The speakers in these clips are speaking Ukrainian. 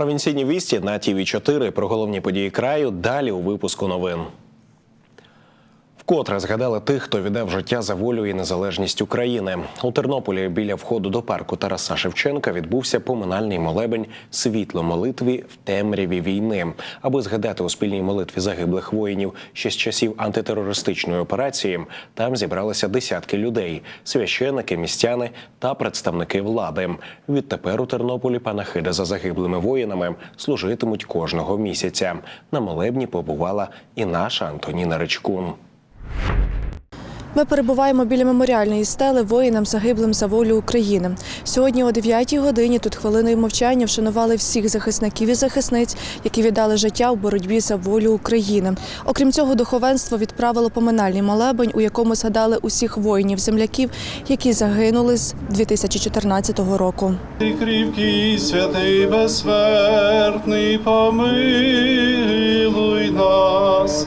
Провінційні вісті на ТІВІ 4 про головні події краю. Далі у випуску новин. Вкотре згадали тих, хто віддав життя за волю і незалежність України. У Тернополі біля входу до парку Тараса Шевченка відбувся поминальний молебень світло молитві в темряві війни, аби згадати у спільній молитві загиблих воїнів ще з часів антитерористичної операції. Там зібралися десятки людей: священики, містяни та представники влади. Відтепер у Тернополі панахиди за загиблими воїнами служитимуть кожного місяця. На молебні побувала і наша Антоніна Ричкун. Ми перебуваємо біля меморіальної стели воїнам загиблим за волю України. Сьогодні о 9-й годині тут хвилиною мовчання вшанували всіх захисників і захисниць, які віддали життя у боротьбі за волю України. Окрім цього, духовенство відправило поминальний молебень, у якому згадали усіх воїнів-земляків, які загинули з 2014 року. Ти кріпкий, святий безсмертний, помилуй нас.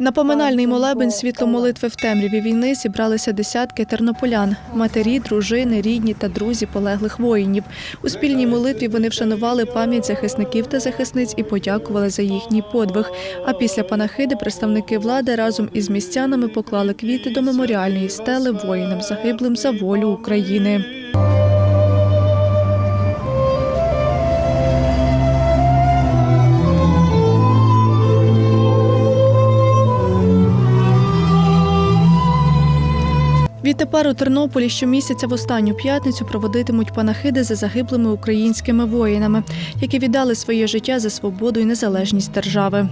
На поминальний молебень світло молитви в темряві війни зібралися десятки тернополян, матері, дружини, рідні та друзі полеглих воїнів. У спільній молитві вони вшанували пам'ять захисників та захисниць і подякували за їхній подвиг. А після панахиди представники влади разом із містянами поклали квіти до меморіальної стели воїнам загиблим за волю України. Відтепер у Тернополі щомісяця в останню п'ятницю проводитимуть панахиди за загиблими українськими воїнами, які віддали своє життя за свободу і незалежність держави.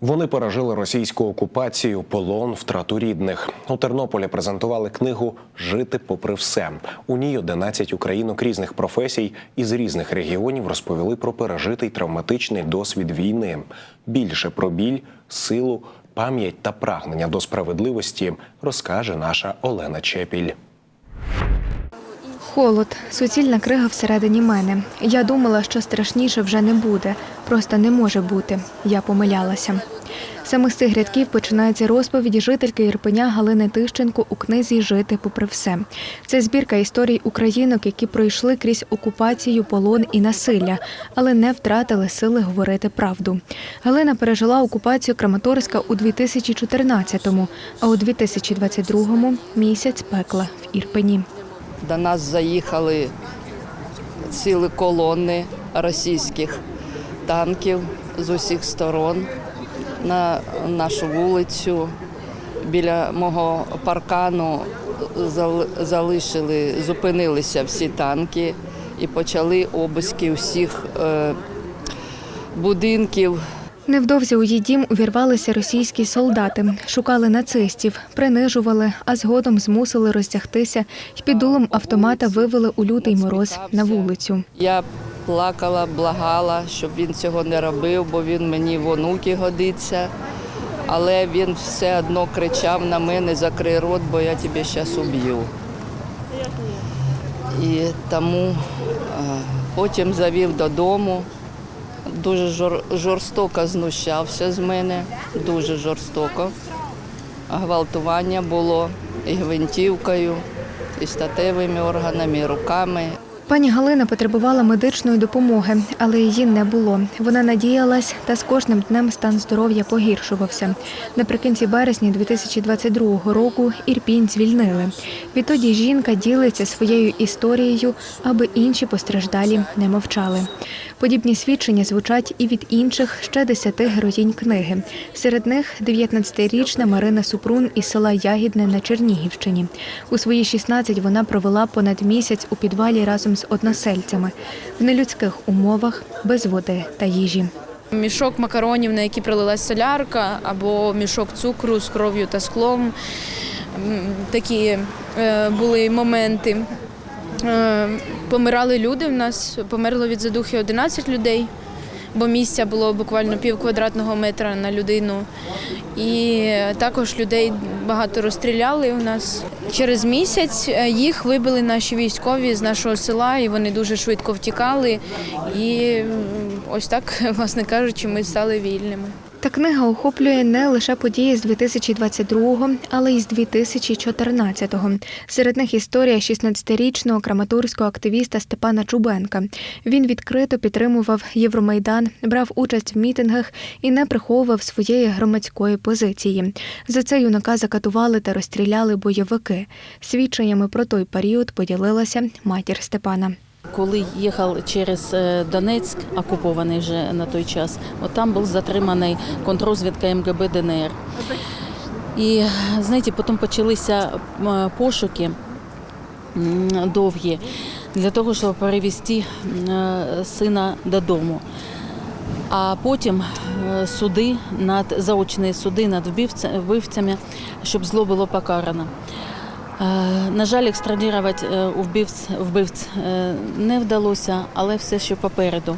Вони пережили російську окупацію, полон, втрату рідних. У Тернополі презентували книгу Жити попри все. У ній 11 українок різних професій із різних регіонів розповіли про пережитий травматичний досвід війни. Більше про біль, силу, пам'ять та прагнення до справедливості розкаже наша Олена Чепіль. Холод, суцільна крига всередині мене. Я думала, що страшніше вже не буде, просто не може бути. Я помилялася. Саме з цих рядків починається розповідь жительки Ірпеня Галини Тищенко у книзі Жити попри все. Це збірка історій українок, які пройшли крізь окупацію, полон і насилля, але не втратили сили говорити правду. Галина пережила окупацію Краматорська у 2014-му, а у 2022-му – місяць пекла в Ірпені. До нас заїхали цілі колони російських танків з усіх сторон на нашу вулицю. Біля мого паркану зал- залишили, зупинилися всі танки і почали обиски всіх е, будинків. Невдовзі у її дім увірвалися російські солдати, шукали нацистів, принижували, а згодом змусили роздягтися і під дулом автомата вивели у лютий мороз на вулицю. Я плакала, благала, щоб він цього не робив, бо він мені в онуки годиться. Але він все одно кричав на мене, закрий рот, бо я тебе зараз уб'ю. І тому е, потім завів додому, дуже жор- жорстоко знущався з мене, дуже жорстоко. Гвалтування було і гвинтівкою, і статевими органами, і руками. Пані Галина потребувала медичної допомоги, але її не було. Вона надіялась, та з кожним днем стан здоров'я погіршувався. Наприкінці березня 2022 року Ірпінь звільнили. Відтоді жінка ділиться своєю історією, аби інші постраждалі не мовчали. Подібні свідчення звучать і від інших ще десяти героїнь книги. Серед них 19-річна Марина Супрун із села Ягідне на Чернігівщині. У свої 16 вона провела понад місяць у підвалі разом з односельцями в нелюдських умовах, без води та їжі. Мішок макаронів, на які пролилась солярка, або мішок цукру з кров'ю та склом. Такі е, були моменти. Е, Помирали люди. У нас померло від задухи 11 людей, бо місця було буквально пів квадратного метра на людину. І також людей багато розстріляли у нас. Через місяць е, їх вибили наші військові з нашого села, і вони дуже швидко втікали. І ось так, власне кажучи, ми стали вільними. Та книга охоплює не лише події з 2022-го, але й з 2014-го. Серед них історія 16-річного краматорського активіста Степана Чубенка. Він відкрито підтримував Євромайдан, брав участь в мітингах і не приховував своєї громадської позиції. За це юнака закатували та розстріляли бойовики. Свідченнями про той період поділилася матір Степана. Коли їхав через е, Донецьк, окупований вже на той час, от там був затриманий контррозвідка МГБ ДНР. І знаєте, потім почалися пошуки довгі для того, щоб перевести е, сина додому. А потім е, суди над заочні суди над вбивцями, щоб зло було покарано. Е, На жаль, екстрадірувати е, вбивць, вбивць е, не вдалося, але все ще попереду.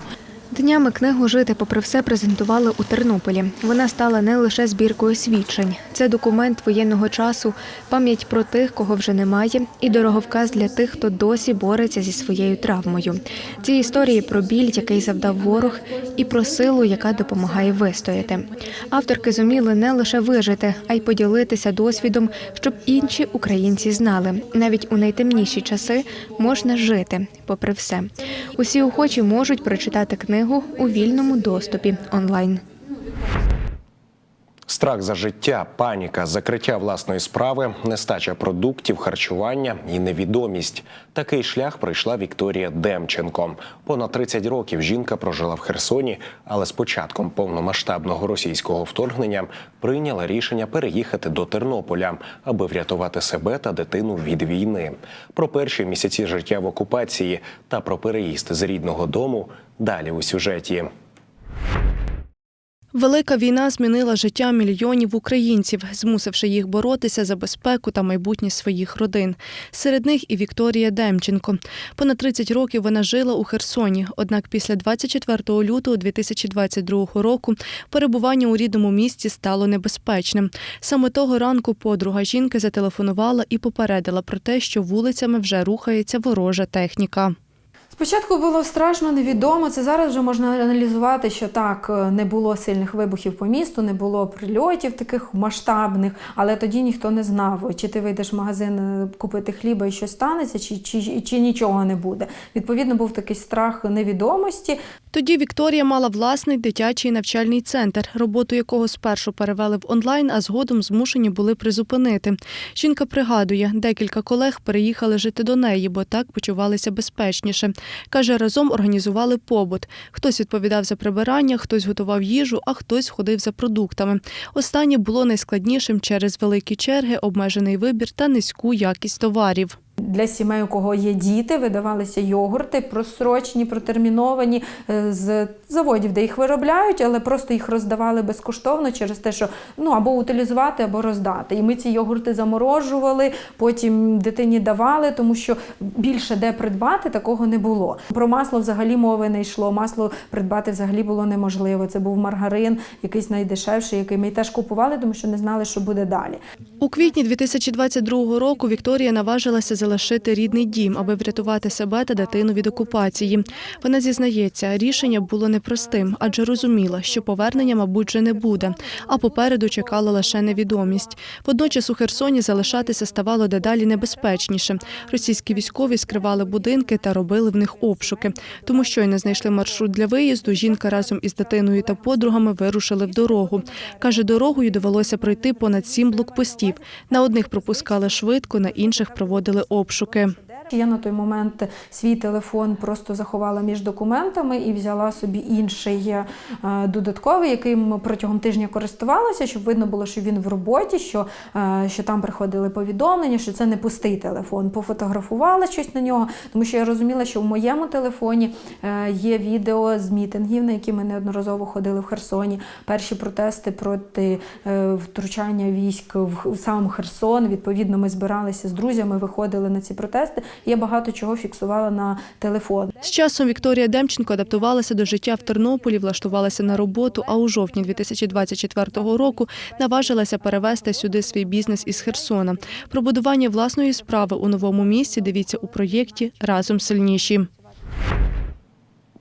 Днями книгу Жити попри все презентували у Тернополі. Вона стала не лише збіркою свідчень. Це документ воєнного часу, пам'ять про тих, кого вже немає, і дороговказ для тих, хто досі бореться зі своєю травмою. Ці історії про біль, який завдав ворог, і про силу, яка допомагає вистояти. Авторки зуміли не лише вижити, а й поділитися досвідом, щоб інші українці знали. Навіть у найтемніші часи можна жити, попри все. Усі охочі можуть прочитати книгу у вільному доступі онлайн. Страх за життя, паніка, закриття власної справи, нестача продуктів, харчування і невідомість. Такий шлях пройшла Вікторія Демченко. Понад 30 років жінка прожила в Херсоні, але з початком повномасштабного російського вторгнення прийняла рішення переїхати до Тернополя, аби врятувати себе та дитину від війни. Про перші місяці життя в окупації та про переїзд з рідного дому далі у сюжеті. Велика війна змінила життя мільйонів українців, змусивши їх боротися за безпеку та майбутнє своїх родин. Серед них і Вікторія Демченко. Понад 30 років вона жила у Херсоні. Однак після 24 лютого 2022 року перебування у рідному місті стало небезпечним. Саме того ранку подруга жінки зателефонувала і попередила про те, що вулицями вже рухається ворожа техніка. Спочатку було страшно, невідомо. Це зараз вже можна аналізувати, що так е, не було сильних вибухів по місту, не було прильотів таких масштабних, але тоді ніхто не знав, чи ти вийдеш в магазин е, купити хліба і щось станеться, чи, чи, чи нічого не буде. Відповідно, був такий страх невідомості. Тоді Вікторія мала власний дитячий навчальний центр, роботу якого спершу перевели в онлайн, а згодом змушені були призупинити. Жінка пригадує, декілька колег переїхали жити до неї, бо так почувалися безпечніше. Каже, разом організували побут. Хтось відповідав за прибирання, хтось готував їжу, а хтось ходив за продуктами. Останнє було найскладнішим через великі черги, обмежений вибір та низьку якість товарів. Для сімей, у кого є діти, видавалися йогурти просрочені, протерміновані е, з заводів, де їх виробляють, але просто їх роздавали безкоштовно через те, що ну або утилізувати, або роздати. І ми ці йогурти заморожували, потім дитині давали, тому що більше де придбати такого не було. Про масло взагалі мови не йшло. Масло придбати взагалі було неможливо. Це був маргарин, якийсь найдешевший, який ми теж купували, тому що не знали, що буде далі. У квітні 2022 року Вікторія наважилася залишити рідний дім, аби врятувати себе та дитину від окупації. Вона зізнається, рішення було непростим, адже розуміла, що повернення, мабуть, вже не буде. А попереду чекала лише невідомість. Водночас у Херсоні залишатися ставало дедалі небезпечніше. Російські військові скривали будинки та робили в них обшуки. Тому щойно знайшли маршрут для виїзду. Жінка разом із дитиною та подругами вирушили в дорогу. Каже, дорогою довелося пройти понад сім блокпостів. На одних пропускали швидко, на інших проводили обшуки. Я на той момент свій телефон просто заховала між документами і взяла собі інший е, додатковий, яким протягом тижня користувалася, щоб видно було, що він в роботі, що, е, що там приходили повідомлення, що це не пустий телефон. Пофотографувала щось на нього, тому що я розуміла, що в моєму телефоні е, є відео з мітингів, на які ми неодноразово ходили в Херсоні. Перші протести проти втручання військ в сам Херсон. Відповідно, ми збиралися з друзями, виходили на ці протести. Я багато чого фіксувала на телефон. З часом Вікторія Демченко адаптувалася до життя в Тернополі, влаштувалася на роботу, а у жовтні 2024 року наважилася перевести сюди свій бізнес із Херсона. Про будування власної справи у новому місці дивіться у проєкті Разом сильніші.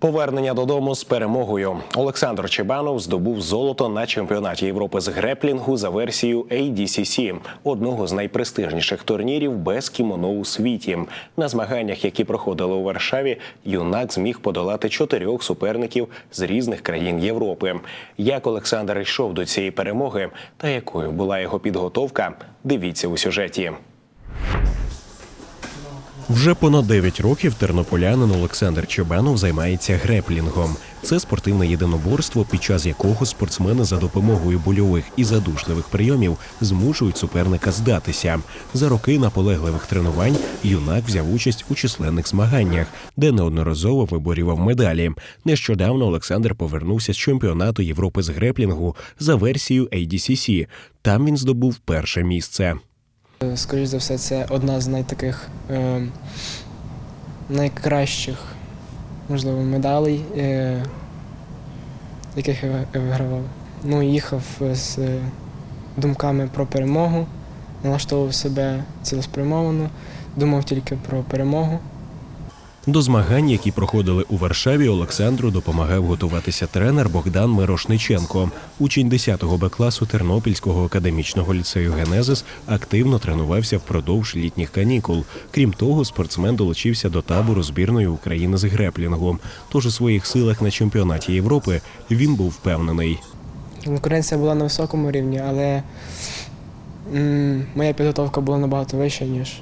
Повернення додому з перемогою. Олександр Чебанов здобув золото на чемпіонаті Європи з греплінгу за версією ADCC, одного з найпрестижніших турнірів без кімоно у світі. На змаганнях, які проходили у Варшаві, юнак зміг подолати чотирьох суперників з різних країн Європи. Як Олександр йшов до цієї перемоги та якою була його підготовка, дивіться у сюжеті. Вже понад 9 років тернополянин Олександр Чебанов займається греплінгом. Це спортивне єдиноборство, під час якого спортсмени за допомогою больових і задушливих прийомів змушують суперника здатися. За роки наполегливих тренувань юнак взяв участь у численних змаганнях, де неодноразово виборював медалі. Нещодавно Олександр повернувся з чемпіонату Європи з греплінгу за версією ADCC. Там він здобув перше місце. Е, Скоріш за все, це одна з найтаких е, найкращих, можливо, медалей, е, яких я вигравав. Ну, їхав з е, думками про перемогу, налаштовував себе цілеспрямовано, думав тільки про перемогу. До змагань, які проходили у Варшаві, Олександру допомагав готуватися тренер Богдан Мирошниченко. Учень 10-го Б класу Тернопільського академічного ліцею Генезис активно тренувався впродовж літніх канікул. Крім того, спортсмен долучився до табору збірної України з греплінгу. Тож у своїх силах на чемпіонаті Європи він був впевнений. Конкуренція була на високому рівні, але моя підготовка була набагато вища, ніж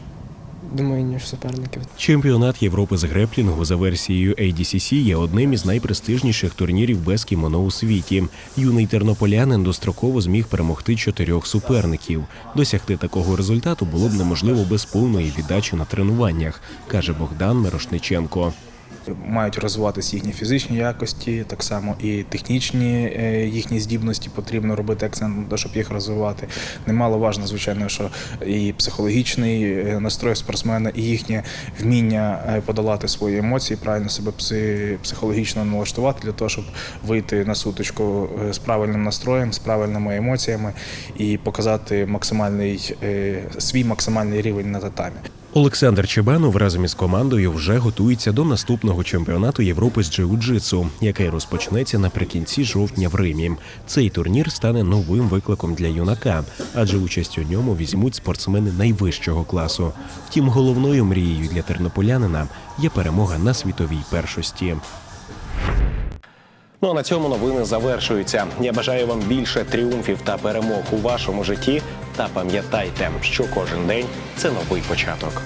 думаю, ніж суперників. Чемпіонат Європи з греплінгу за версією ADCC є одним із найпрестижніших турнірів без кімоно у світі. Юний тернополянин достроково зміг перемогти чотирьох суперників. Досягти такого результату було б неможливо без повної віддачі на тренуваннях, каже Богдан Мирошниченко. Мають розвиватися їхні фізичні якості, так само і технічні е, їхні здібності потрібно робити акцент на те, щоб їх розвивати. Немало важно, звичайно, що і психологічний е, настрой спортсмена, і їхнє вміння е, подолати свої емоції, правильно себе психологічно налаштувати для того, щоб вийти на сутичку з правильним настроєм, з правильними емоціями і показати максимальний свій максимальний рівень на татамі. Олександр Чебанов разом із командою вже готується до наступного чемпіонату Європи з джиу-джитсу, який розпочнеться наприкінці жовтня в Римі. Цей турнір стане новим викликом для юнака, адже участь у ньому візьмуть спортсмени найвищого класу. Втім, головною мрією для тернополянина є перемога на світовій першості. Ну а на цьому новини завершуються. Я бажаю вам більше тріумфів та перемог у вашому житті. Та пам'ятайте, що кожен день це новий початок.